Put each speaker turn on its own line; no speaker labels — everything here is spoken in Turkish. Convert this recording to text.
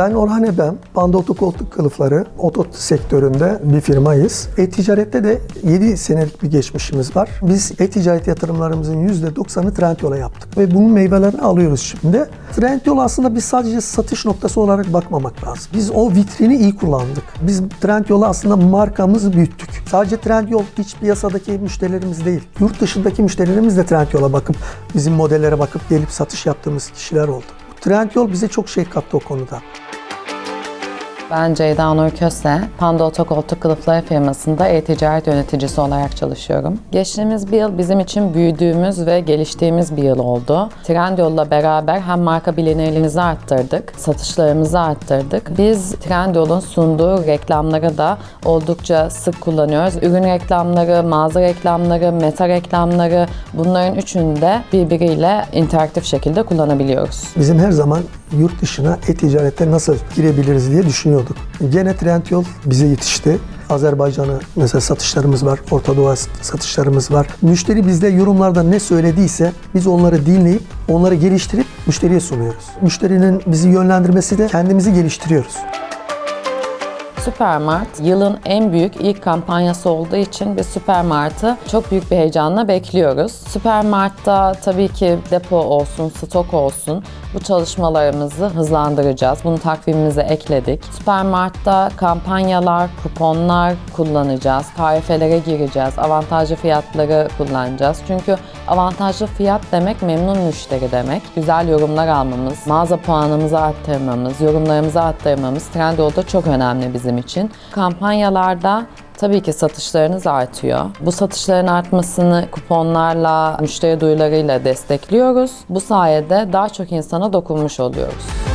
Ben Orhan Ebem, Panda Otokoltuk Kılıfları oto sektöründe bir firmayız. E-ticarette de 7 senelik bir geçmişimiz var. Biz e-ticaret yatırımlarımızın %90'ı Trendyol'a yaptık ve bunun meyvelerini alıyoruz şimdi. Trendyol aslında biz sadece satış noktası olarak bakmamak lazım. Biz o vitrini iyi kullandık. Biz Trendyol'u aslında markamızı büyüttük. Sadece Trendyol iç piyasadaki müşterilerimiz değil. Yurt dışındaki müşterilerimiz de Trendyol'a bakıp bizim modellere bakıp gelip satış yaptığımız kişiler oldu. Trendyol bize çok şey kattı o konuda.
Ben Ceyda Nur Köse, Panda Otokoltuk Kılıfları firmasında e-ticaret yöneticisi olarak çalışıyorum. Geçtiğimiz bir yıl bizim için büyüdüğümüz ve geliştiğimiz bir yıl oldu. Trendyol'la beraber hem marka bilinirliğimizi arttırdık, satışlarımızı arttırdık. Biz Trendyol'un sunduğu reklamları da oldukça sık kullanıyoruz. Ürün reklamları, mağaza reklamları, meta reklamları bunların üçünü de birbiriyle interaktif şekilde kullanabiliyoruz.
Bizim her zaman yurt dışına e-ticarette nasıl girebiliriz diye düşünüyorduk. Gene Trendyol bize yetişti. Azerbaycan'a mesela satışlarımız var, Orta Doğu satışlarımız var. Müşteri bizde yorumlarda ne söylediyse biz onları dinleyip, onları geliştirip müşteriye sunuyoruz. Müşterinin bizi yönlendirmesi de kendimizi geliştiriyoruz.
Süpermart yılın en büyük ilk kampanyası olduğu için biz Süpermart'ı çok büyük bir heyecanla bekliyoruz. Süpermart'ta tabii ki depo olsun, stok olsun bu çalışmalarımızı hızlandıracağız. Bunu takvimimize ekledik. Süpermart'ta kampanyalar, kuponlar kullanacağız. Tarifelere gireceğiz. Avantajlı fiyatları kullanacağız. Çünkü avantajlı fiyat demek memnun müşteri demek. Güzel yorumlar almamız, mağaza puanımızı arttırmamız, yorumlarımızı arttırmamız Trendyol'da çok önemli bizim için. Kampanyalarda Tabii ki satışlarınız artıyor. Bu satışların artmasını kuponlarla, müşteri duyularıyla destekliyoruz. Bu sayede daha çok insana dokunmuş oluyoruz.